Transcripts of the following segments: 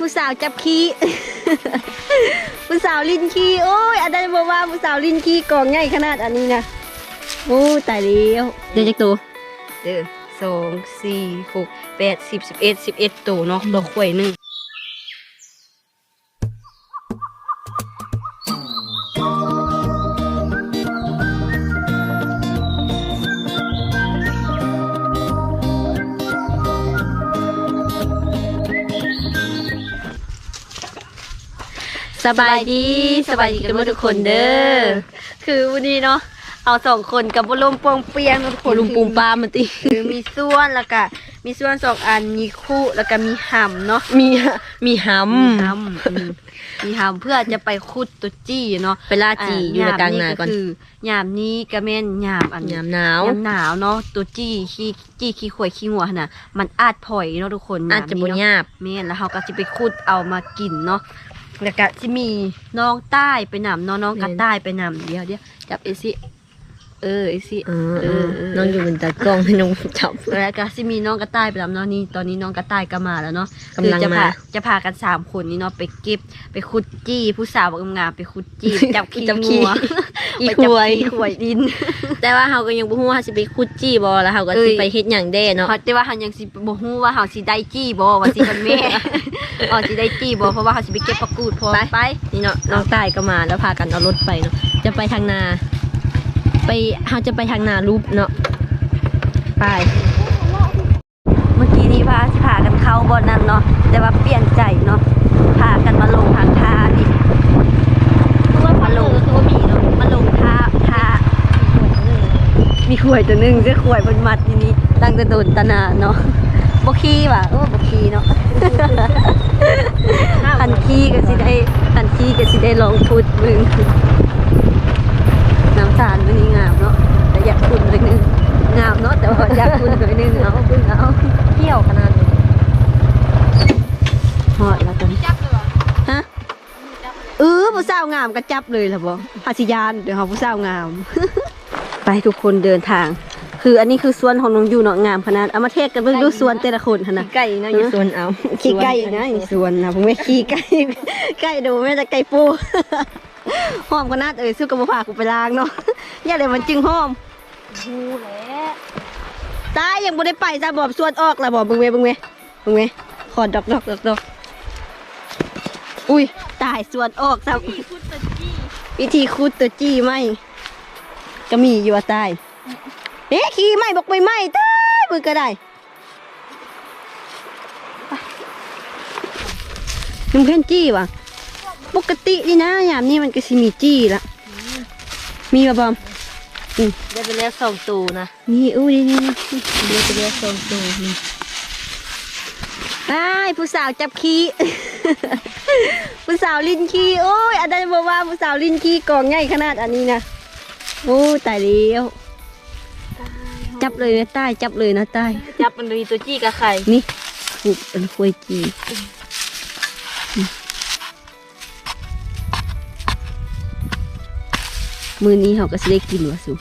ผู้สาวจับขี้ ผู้สาวลินขี้โอ้ยอันนั้นบอกว่าผู้สาวลินขี้กองใหญ่ขนาดอันนี้นะโอ้ตายแล้วเดี๋ยวจักตัวเด้อสองสี่หกแปดสิบสิบเอ็ดสิบเอ็ดตัวเนาะดอกข่วยหนึ่ง สบายดีสบายดีกันหมดทุกคนเด้อคือวันนี้เนาะเอาสองคนกับบุลมปองเปียงเนาะทุกคนลุงปูมปลามันติคือมีส่วนแล้วก็มีส่วนสองอันมีคู่แล้วก็มีหำเนาะมีมีหมีหำอืมมีหำเพื่อจะไปขุดตัวจี้เนาะำไปล่าจีอยู่ในกลางนาก่อน คือยามนี้ก็แม่นยามอัน ยามหนาว ยามหนาวเนาะตัวจี้ขี้จี้ขี้ข่วยขี้งัวหั่นน่ะมันอาจพลอยเนาะทุกคนอาจจะบ่ยามนี้ยาเนาะบแม่นแล้วเขาก็จะไปขุดเอามากินเนาะ แล้วก็จะมีน้องใต้ไปนำน้องน้องกระใต้ไปนำเดี๋ยวเดี๋ยวจับเอซิ เออเอซิเออเอเอออเออน้องอยู่บนตากล้องให้น้องจับ แล้วก็จะมีน้องกระต่ายไปแล้วเนาะนี่ตอนนี้น้องกระต่ายก็มาแล้วเนาะกำลังคือจะพามา จะพากันสามคนนี้เนาะไปเก็บไปขุดจี้ผู้สาวงามๆไปขุดจี้จับขี้จับขี้ งัว อีไปคจับวยขี้ขวยดิน แต่ว่าเฮาก็ยังบ่ฮู้ว่าเฮาสิไปขุดจี้บ่แล้วเฮาก็เอ้ย สิไปเฮ็ดหยังแด้เนาะ เขาแต่ว่าเขายังสิบ่ฮู้ว่าเขาสิได้จี้บ่ว่าสิเป็นแม่อ๋อสิได้จี้บ่เพราะว่าเขาสิไปเก็บผักกูดพอไปนี่เนาะน้องตายก็มาแล้วพากันเอารถไปเนาะจะไปทางนา ไปเฮาจะไปทางนารูปเนาะไป เมื่อกี้นี้พาสิพากันเข้าบ่อนนั้นเนาะแต่ว่าเปลี่ยนใจเนาะพากันมาลงทางท่านี่มาลงตัวมีเนาะมาลงท่าท่ามีขวยตัวหนึงเสื้อขวยบนมัดทีนี้ตั้งแต่โดนตะนาเนาะบ่ขี้ว่ะเออบ่ขี้เนาะคันขี้ก็สิได้คันขี้ก็สิได้ลองพุดมึง น้ำตาลมันนี่งามเนาะแต่อยากคุณเลยนึงงามเนาะแต่ว่าอยากคุณเลยนึงเอาเพิ่งเอาเที่ยวขนาดนี้หอดแล้วกันจับเลยฮะเออผู้สาวงามก็จับเลยล่ะบ่หาสิยานเดี๋ยวเฮาผู้สาวงาม ไปทุกคนเดินทาง คืออันนี้คือสวนของน้องอยู่เนาะงามขนาดเอามาเทศกันเบิ่งดูสวนแต่ละคนหั่นน่ะ ไก่เนาะอยู่สวนเอาขี้ไก่นะอีส่วนนะผมไม่ขี้ไก่ไก่ดูแม่แต่ไก่ปู หอมขนาดเอ้ยสู้กับบุพากูไปล้างเนาะอย่าเลยมันจึงหอมฮู้แหละตายยังบ่ได้ไปซะบอบส่วนออกละบอบเบิ่งเวยเบิ่งเวยเบิ่งเวยขอดอกดอกดอกดอกอุ้ยตายส่วนออกซะวิธีคูดตัวจี้ไหมก็มีอยู่ว่าตายเอ๊ะขี้ไหมบอกไปไหมตายมือก็ได้ไปมึงเพ่นจี้วะ ปกตินี่นะยามนี้มันก็สิมีจี้ละ มีบะบอมได้ไปแล้วสองตัวนะ นี่อู้นี่นี่นี่ได้ไปแล้วสองตัวนี่ไอ้ายผู้สาวจับขี้ผู้สาวลินขี้โอ้ยอันนั้นบอกว่าผู้สาวลินขี้กองใหญ่ขนาดอันนี้นะโอ้ตายแล้วจับเลยนะใต้จับเลยนะใต้จับมันมีตัวจี้กับไข่นี่ผูกเป็นควยจี มือนี้เขาก็สิได้กินวะสุ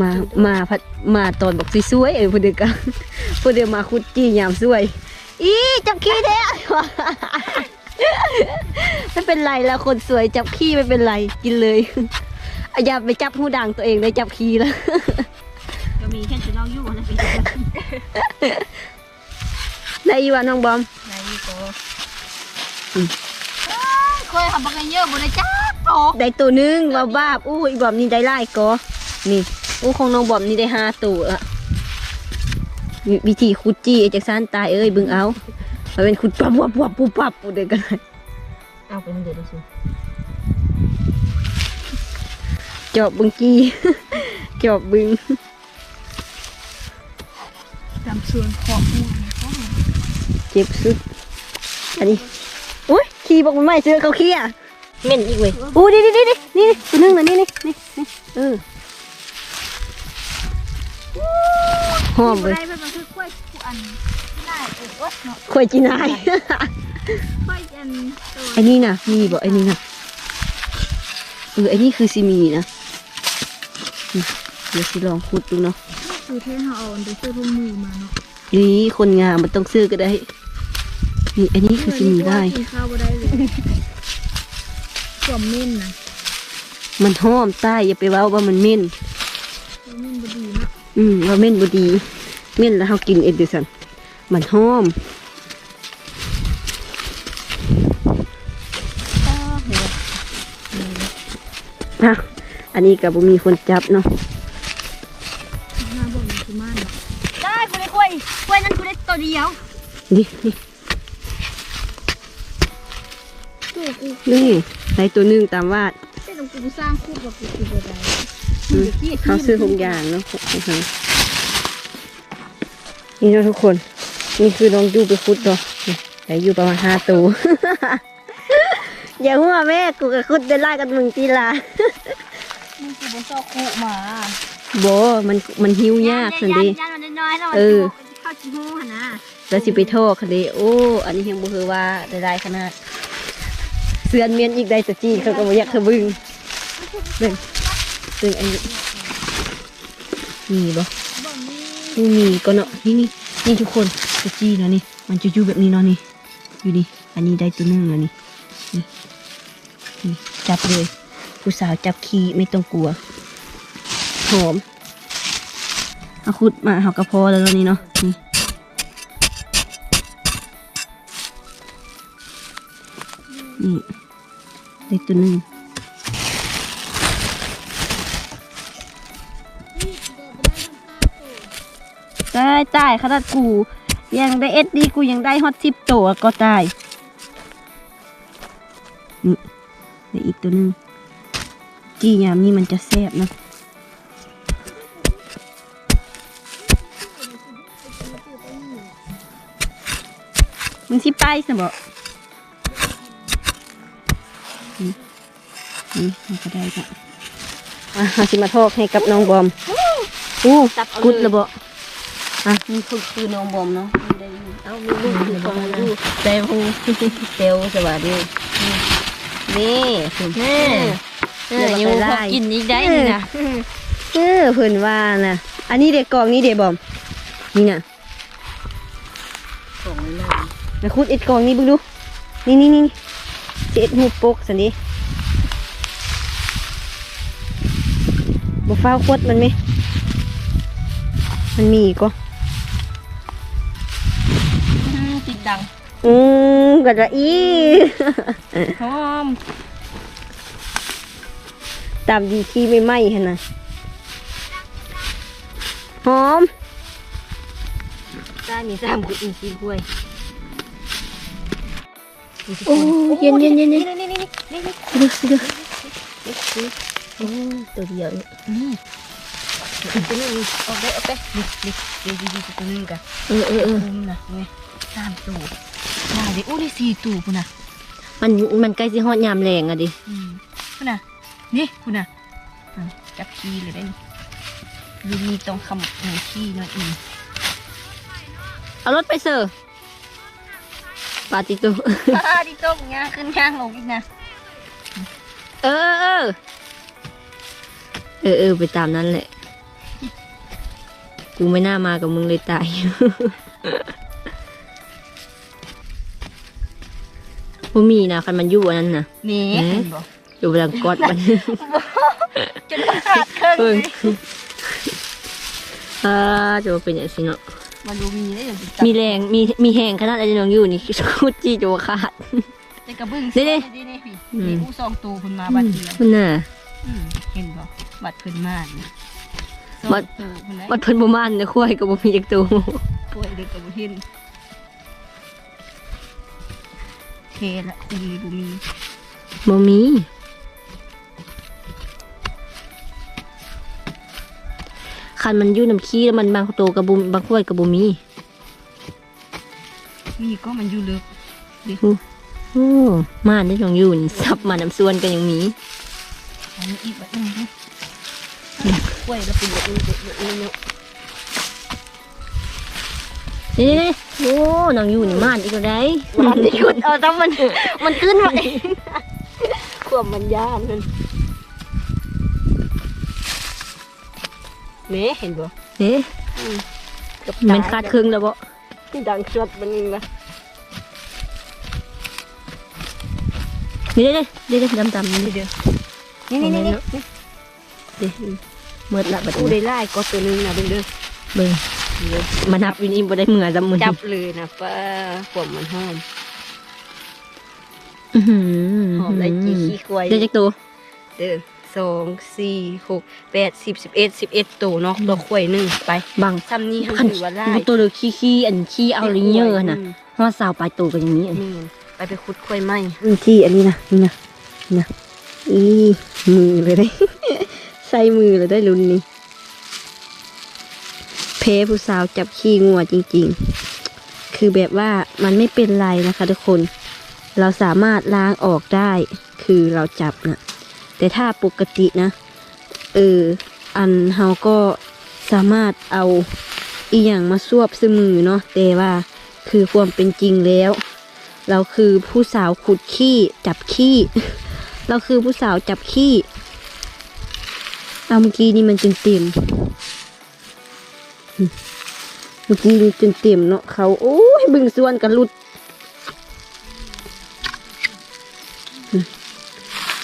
มามาพัดมาตอนบอกสวยๆเออพอดีกันพอดีมาคุดจียามสวย อีจับขี้แท้ไม่เป็นไรแล้วคนสวยจับขี้ไม่เป็นไรกินเลยอะอย่าไปจับหูดังตัวเองเลยจับขี้แล้วก็มีแค่ที่เราอยู่นะเป็นได้อีวะน้องบอมไหนก็เคยทำบักเยอะบนในจ้า โตได้ตัวหนึงว่าบ้าบอู้อีบอมนี่ได้ไล่ก็นี่อู้ของน้องบอมนี่ได้ห้าตัวอะวิวิธีขุดจี้ไอ้จักซานตายเอ้ยเบึงเอามันเป็นขุดปับปับปับปุ๊บปับปุ๊บเด็กกันเลยเอาไปมันเดือดแล้วสิจอบบึงกี้จอบบึงจำส่วนของหัวเจ็บสุดอันนี้อุ้ยขี่บอกมันไม่เจอเขาขี้อะ เหม็นอีกเว้ยอู้ดิดิดิดินี่ตัวหนึงนะนี่นี่นี่นี่เออหอมเลยได้เป็นมันคือกล้วยผู้อันได้เออวดเนาะควยจีนายกล้วยอันตัวไอ้นี่นะมีบอกไอ้นี่นะเออไอ้นี่คือซีมีนะอืมเดี๋ยวสิลองขุดดูเนาะคือเท่เขาเอาอันไปซื้อพวกมือมาเนาะนี่คนงามมันต้องซื้อก็ได้นี่อันนี้คือสิ่งได้ กินข้าวบ่ได้เลยสวมเม่นนะมันหอมใต้อย่าไปเว้าว่ามันเหม็นสวมเม่นบ่ดีเนาะอืมว่าเหม็นบ่ดีเหม็นแล้วเฮากินเอ็ดเดซันมันหอมอะอันนี้ก็บ่มีคนจับเนาะหน้าบ่มันคือม่านเนาะได้กูได้กล้วยกล้วยนั้นกูได้ตัวเดียวนี่นี่ตัวกูนี่ ในตัวหนึงตามวาดแต่ต้องกูสร้างคู่กับกูคือบ่ได้อืมเขาซื้อหงอย่างเนาะของเขานี่เนาะทุกคน นี่คือน้องยูไปฟุตเนาะนี่แต่อยู่ประมาณห้าตัว อย่าหัวแม่กูกับคุดได้ไล่กันมึงตีลามึงกูบ่ชอบคู่หมาโบมันมันหิวยากสันดีย่านมันน้อยๆแล้วมันเออเข้าชิมูหั่นนะแล้วสิไปโทษคันดีโอ้ อันนี้ยังบ่คือว่าได้ได้ขนาด เสือนเมียนอีกได้สจีเขาก็บ่อยากเขาบึงเบิ่งเบิ่งอันนี้มีบ่มีมีก็เนาะนี่นี่นี่ทุกคนสจีเนาะนี่มันจะอยู่แบบนี้เนาะนี่อยู่นี่อันนี้ได้ตัวหนึงแล้วนี่นี่นี่จับเลย ผู้สาวจับขี้ไม่ต้องกลัวหอมเอาขุดมาเขากระพอแล้วเนนี่เนาะนี่นี่ ได้ตัวหนึ่งได้ตายขนาดกู ยังได้เอ็ดดีกูยังได้ฮอตสิบตัวก็ตายนี่ได้อีกตัวหนึ่งจียามนี่มันจะแซ่บนะมึงสิไปสบ นี่นี่มันก็ได้จ้ะอะเราสิมาทอกให้กับน้องบอมอู้กุดระเบาอะนี่คือคือน้องบอมเนาะได้อยู่เอ้ามีลูกอยู่กองอยู่แต่พงเตลสวัสดีนี่คุณแม่เออยังบ่พอกินอีกได้นี่นะเออเพิ่นว่าน่ะ อันนี้เด็กกองนี้เด็กบอม นี่น่ะของมันน่ะมาคุดเอ็ดกองนี้เบึงดู นี่นี่นี่สิ เอ็ดหูปกสันดิบ่ฟ้าวขวดมันไหม มันมีอีกก็อืมติดดัง อืมกระดะอีหอม ตามดีขี้ไม่ไหม้ฮะนะหอมได้มีสามกุดอีกสี่กล้วย โอ้เย็นเย็นเย็นเย็นนี่นี่นี่นี่นี่ดูสิดูโอ้ตัวเดียวนี่อีกตัวหนึงเอาไปเอาไปนี่นี่เดี๋ยวดีๆตัวหนึงกันเออเออเออคุ้มนะไงสามตัวมาดิโอ้ได้สี่ตัวพุ่นนะมันมันใกล้สิฮอดยามแรงอะดิอืมพุ่นนะนี่พุ่นนะอะจับขี้เลยได้นี่ดูมีตรงคำหนูขี้หน่อยอีกเอารถไปเสิร์ ฟปาติโตอ่าดิโต้งย่างขึ้นย่างลงอีกนะ เออเออเออเออไปตามนั้นแหละ กูไม่น่ามากับมึงเลยตายบ่มีนะคันมันอยู่อันนั้นนะนี่เอ๊ะเห็นบ่อยู่บลังกอดมันจนขาดเครื่องเพิ่งเลยอ่าจะว่าเป็นอย่างสิเนาะ มันดูมีได้อย่างมีแรงมีมีแหงขนาดอะไรน้องอยู่นี่คุดจีจะว่าขาด แต่กระบึ้งนี่ดินี่นี่พี่อืมนี่ผู้ซองตูพุ่นมาบัดเดียวมันน่ะอืมเห็นบ่บัดเพิ่นมานี่บัดซองตูพุ่นไหนวัดเพิ่นบ่มานนะคุ้ยก็บ่มีจักตัวป่วยเด็กกับบ่เห็นเทละคุณนี่บ่มีบ่มี คันมันอยู่น้ำขี้แล้วมันบางตัวกับบุบางคุ้ยกับบุมีมีก็มันอยู่ลึกโอ้มานได้น้องอยู่นี่ซับมาน้ำส่วนกันยังมีอันนี้อีกแบบนึงนะป่วยแล้วเป็นแบบนี้แบบนี้เนาะนี่นี่โอ้น้องอยู่นี่มานอีกแล้วได้มันหยุดเอาแต่มันมันขึ้นมาเองความมันย่านนั่น แม่เห็นบ่เอ๊ะมันขาดครึ่งแล้วบ่ที่ดังชดมันนี่นะนี่เด้เด้เด้ดำดำนี่เด้นี่นี่นี่นี่เด้เมื่อละบัดกูนี้ได้ไล่ก็ตัวนึงนะเบิ่งเด้อเบิ่งมานับวินอิมบ่ได้เหมือจำมือจับเลยนะป้าผมมันหอมอื้อหืหอมได้จีขี้ควายได้จักตัวเด้อ สองสี่หกแปดสิบสิบเอ็ดสิบเอ็ดตัวเนาะดอกควายหนึ่งไปบังทำนี่คัเขานถือว่าไล่บ่ตัวเลือขี้ขี้อันขี้เอาลิเยอร์น่ะอืมฮอดสาวปลายตัวกันอย่างนี้อันนี่ไปไปคุดควายไหมที่อันนี้นะนี่นะนี่นะอีมือเลยได้ใส่มือเลยได้รุ่นนี้เพผู้สาวจับขี้งัวจริง ๆ คือแบบว่ามันไม่เป็นไรนะคะทุกคน เราสามารถล้างออกได้ คือเราจับนะ แต่ถ้าปกตินะ เออ อันเฮาก็สามารถเอาอีหยังมาสวบซื้อมือเนาะแต่ว่าคือความเป็นจริงแล้ว เราคือผู้สาวขุดขี้จับขี้ เราคือผู้สาวจับขี้เอาเมื่อกี้นี่มันจนเต็มอืมเมื่อกี้นี่จนเต็มเนาะเขาโอ้ยบึงส่วนกันหลุด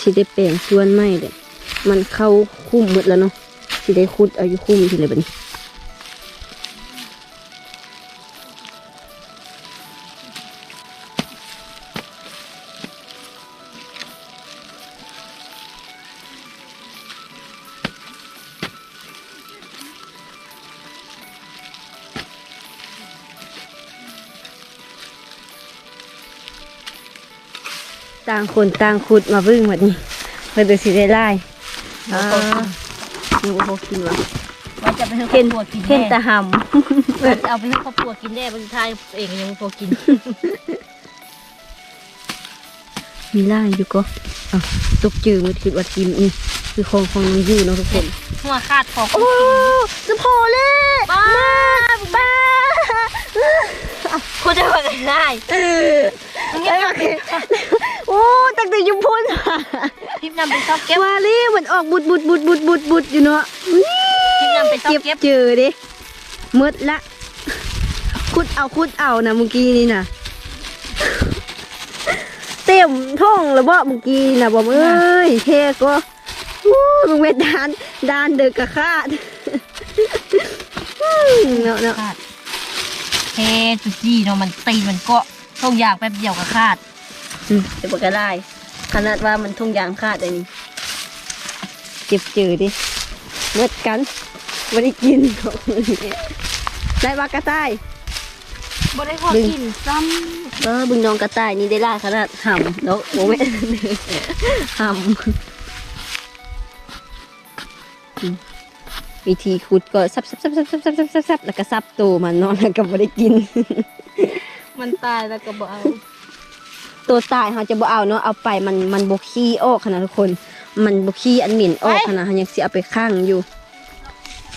สิได้แปลงส่วนไม่เลยมันเข้าคุ้มหมดแล้วเนาะสิได้คุดเอาอยู่คุ้มทีเลยบัดนี้ ต่างคนต่างขุดมาบึ้งแบบนี้เพื่อจะสิได้ไล่อ่าหนูพอกินวะว่าจะไปให้ครเห็อบนครัวกินเห็นแน่แต่หเอาไปให้ครอบครัวกินแน่บางทีเองยังไม่พอกินำมีไล่อยู่ก็อะตกจืดมันคือว่ากินนี่คือของของน้องยูเนาะทุกคน หัวคาดคอโอ้จะพอเลยบ้าบ้าคุณจะว่ากันได้ เออ โอ้ตั้งแต่ยุพุนทิพนำไปชอบเก็บว่าลี่มันออกบุดบุดบุดบุดบุดบุดอยู่เนาะนี่ทิพนำไปชอบเก็บเก็บเจอดิมืดละคุดเอาคุดเอานะเมื่อกี้นี่นะเต็มท่องแล้วบ่เมื่อกี้นะบอกเอ้ยเท่ก็วู้มึงเวดานดานเดือกกะคาดเนาะเนาะคาดเทจุจี้เนาะมันตีนมันเกาะทงอยางแป๊บเดียวก็คาดอืม เดี๋ยวบอกก็ได้ ขนาดว่ามันทุ่งยางคาดเลยนี่เจ็บเจอดิเมื่อกันไม่ได้กินของได้ปลากระต่ายบ่ได้พอกินซ้เออบึงน้องกระต่ายนี่ได้ล่าขนาดห่ำแล้วโมเมนห่ำอืมวิธีขุดก็ซับซับซับซับซับซับซับซับซับแล้วก็ซับตัวมันเนอนแล้วก็ไม่ได้กินำมันตายแล้วก็บ่เอา ตัวตายเขาจะบ่เอาเนาะเอาไปมันมันบขี้ออกขนาดทุกคน มันบขี้อันหมิ่นออกขนาดเขายังสิเอาไปข้างอยู่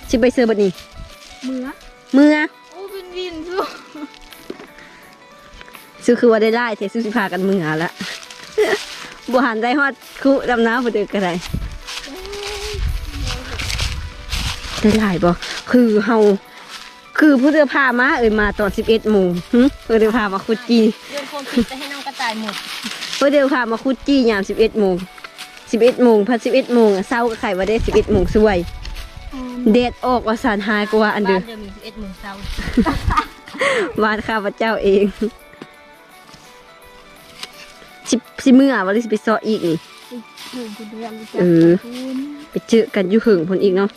สิไปเซอร์บัดนี้ เมื่อเมื่อโอ้เป็นวินสู้ซื้อคือว่าได้ไล่เทซื้อสิพากันเมื่อละบ่หันได้ฮอดคุดำน้ำบ่เดือกก็ได้ได้ไล่บ่คือเฮาคือผู้เดือพามาเอ่ยมาตอน11โมงหึผู้เดือพามาขุดจีเรื่อง ความคิดจะให้น้องกระต่ายหมดผู้เดือพามาขุดจียาม11โมง11โมงพัด11โมงอะเช้าก็ไข่ว่าได้11โมงสวยเดดออกว่าสารหายกว่าอันเดือบ้านเดียวมี11โมงเช้าวานข้าพเจ้าเองสิสิเมื่อวันที่สิไปเซาะอีกนี่ถึงคุณเรียนรู้จัเออไปเจอกันอยู่หึงพนอีกเนาะ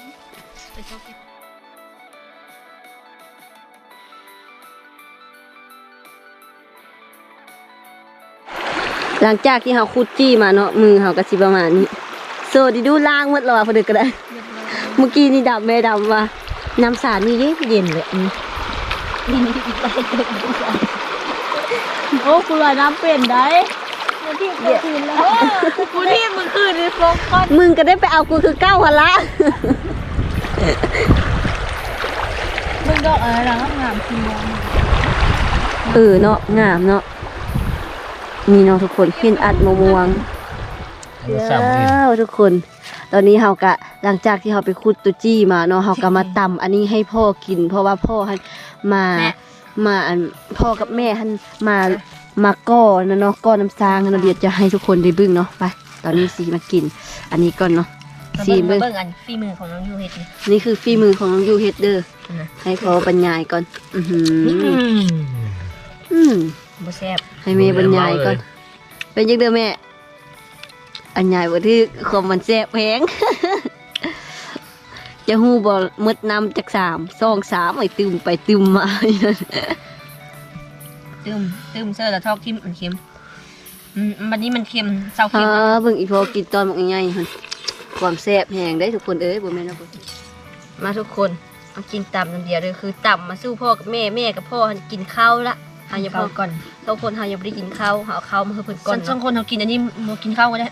หลังจากที่เขาคุดจี้มาเนาะมือเขาก็สิประมาณนี้โซดิดูล่างหมดแล้วอะพอดีก็ได้เรียบร้อยเมื่อกี้นี่ดำแม่ดำว่าน้ำสารนี่เย็นเย็นเลยอืมนี่นี่อีกไปเกิดโอ้คุณลอยน้ำเปลี่ยนได้ที่เมื่อคืนแล้วกูที่เมื่อคืนนี่โฟกัสมึงก็ได้ไปเอากูคือเก้าหันละมึงดอกอะไรนะงามทีมองเออเนาะงามเนาะ นี่เนาะทุกคนเห็นอัดมะม่วงสามเดือนว้าวทุกคน ตอนนี้เฮากะหลังจากที่เฮาไปขุดตุจี้มาเนาะเฮากะมาตำอันนี้ให้พ่อกิน เพราะว่าพ่อหันมามาอันพ่อกับแม่หันมามาก้อนนะเนาะก้อนน้ำซางนะเนาะเดี๋ยวจะให้ทุกคนได้เบึ้งเนาะไปตอนนี้สีมากิน อันนี้ก่อนเนาะมาสีเบิ่งเบึ้มางเบิ่งอันฝีมือของน้องยูเฮ็ดนี่นี่คือฝีมือของน้องยูเฮดเดอร์นะให้พอบรรยายก่อน อือหืออืม บ่แซ่บให้แม่บรรยายก่อนเป็นยังเด้อแม่ อันใหญ่บ่ที่ความมันแซ่บแพง จะฮู้บ่มดน้ำจากสามซองสามไอ้ตึมไปตึมมาตึมตึมเซอร์แล้วทอกทิมมันเค็มอืมวันนี้มันเค็มเซาฮ่าเค็มเบิ่งอีพอกินตอนบักใหญ่ๆหั่นความแซ่บแหงได้ทุกคนเอ้ยบ่แม่นนะบ่มาทุกคนมากินตำน้ำเดียวเลยคือตำมาสู้พ่อกับแม่แม่กับพ่อหันกินข้าวละ เฮาอย่าพอก่อนสองคนเฮายังบ่ได้กินข้าวเฮาเอาข้าวมาให้เพิ่นก่อนสองคนเฮากินอันนี้บ่กินข้าวก็ได้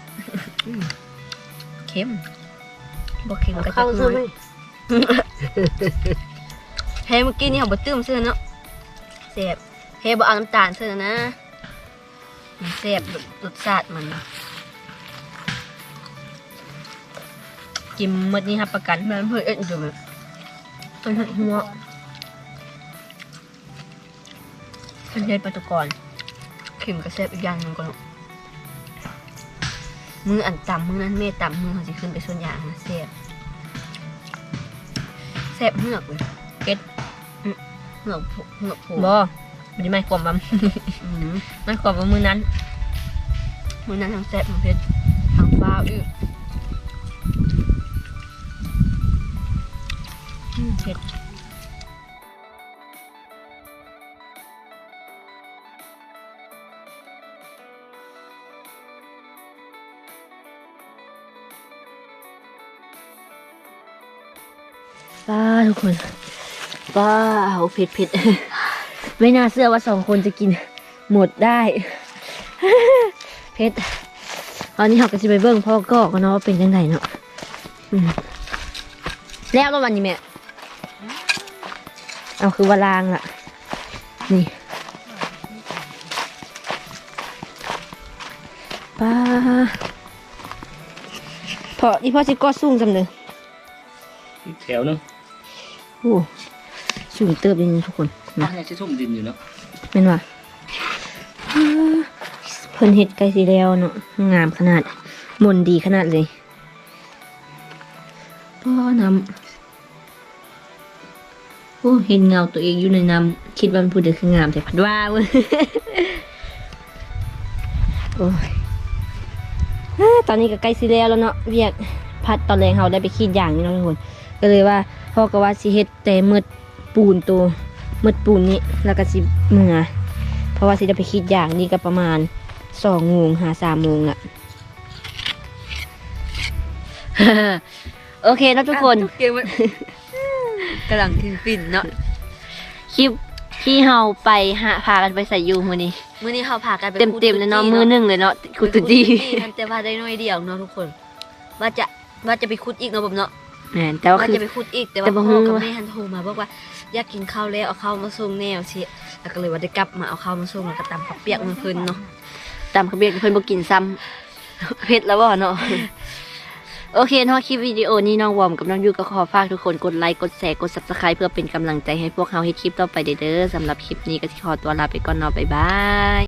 เค็มบ่เค็มก็จะน้อยเฮ้ยเมื่อกี้นี่เขาบดตื้มเสื้อเนาะเสียบเฮ้ยบเอาน้ำตาลเสื้อนะมันเสียบรสชาติมันกินหมดนี้ครับประกันมันเพื่อเอ็ดอยู่แบบเป็นเห็ดหัว เป็นเห็ดปลาตุกรเข็มกระเซบอีกอย่างหนึงก่อนมืออันต่ำมือนั้นเมตต่ำมือเขาจะขึ้นไปส่วนอย่างนะเสียบเสียบเหือกเลยเก็ดเหงือกผูเหงือกผูบ่ไม่ได้ไม่ความบัมไม่ความว่ามือนั้น มือนั้นทางแซ่บทางเพชรทางฟ้าวอีกอืมเผ็ด ทุกคนว้าวเผ็ดเผ็ดไม่น่าเชื่อว่าสองคนจะกินหมดได้เพชรตอนนี้เราก็จะไปเบิ้งพ่อก็กันเนาะว่าเป็นยังไงเนาะแล้วแล้ววันนี้แม่เอาคือวาลางล่ะ นี่ป้าพอนี่พ่อจิก็สูงจำเลยแถวนึง โอ้สูงเติบเลยนี่ทุกคนน่านะจะชุ่มดินอยู่เนาะเป็นว่าเพิ่นเห็ดไก่สีแล้วเนาะงามขนาดมนดีขนาดเลยป้อนำโอ้เห็นเงาตัวเองอยู่ในน้ำคิดว่ามันพูดเด็กคืองามแต่พัดว่าเว้ยโอ้ยเอ้อตอนนี้ก็ใกล้สิแล้วแล้วเนาะเวียกพัดตอนแรงเราได้ไปขีดอย่างนี้เนาะทุกคนก็เลยว่า พ่อก็ว่าสิเฮ็ดแต่มืดปูนตัวมืดปูนนี้แล้วก็สิเมื่อเพราะว่าสิได้ไปคิดอย่างนี้ก็ประมาณสองโมงหาสามโมงอะโอเคนะทุกคนเกมมันกำลังกินปิ่นเนาะคลิปที่เฮาไปหาพากันไปใส่ยูมือนี้มื้อนี้เขาพากันไปเต็มเต็มๆเลยเนาะมือหนึ่งเลยเนาะคุคุดดตุตุจีจีนั่นแต่ว่าได้น้อยเดียวเนาะทุกคน ว่าจะว่าจะไปคุดอีกเนาะผมเนาะ แหมแต่ว่าว่าคือ จะไปคุดอีกแต่แต่ว่าบ่พ่อฮู้กับว่าแม่หันโทรมาบอกว่าอยากกินข้าวแล้วเอาข้าวมาส่งแนวสิแล้วก็เลยว่าได้กลับมาเอาข้าวมาส่งแล้วก็ตำข้าวเปียกมันเพิ่นเนาะตามขบเบียกเพิ่นบ่กินซ้ำ เผ็ดแล้วบ่เนาะ โอเคเนาะคลิปวิดีโอนี้น้องวอมกับน้องยูก็ขอฝากทุกคนกดไลค์กดแชร์กด Subscribe เพื่อเป็นกำลังใจให้พวกเราเฮ็ดคลิปต่อไปเด้อๆสำหรับคลิปนี้ก็สิขอตัวลาไปก่อนเนาะบ๊ายบาย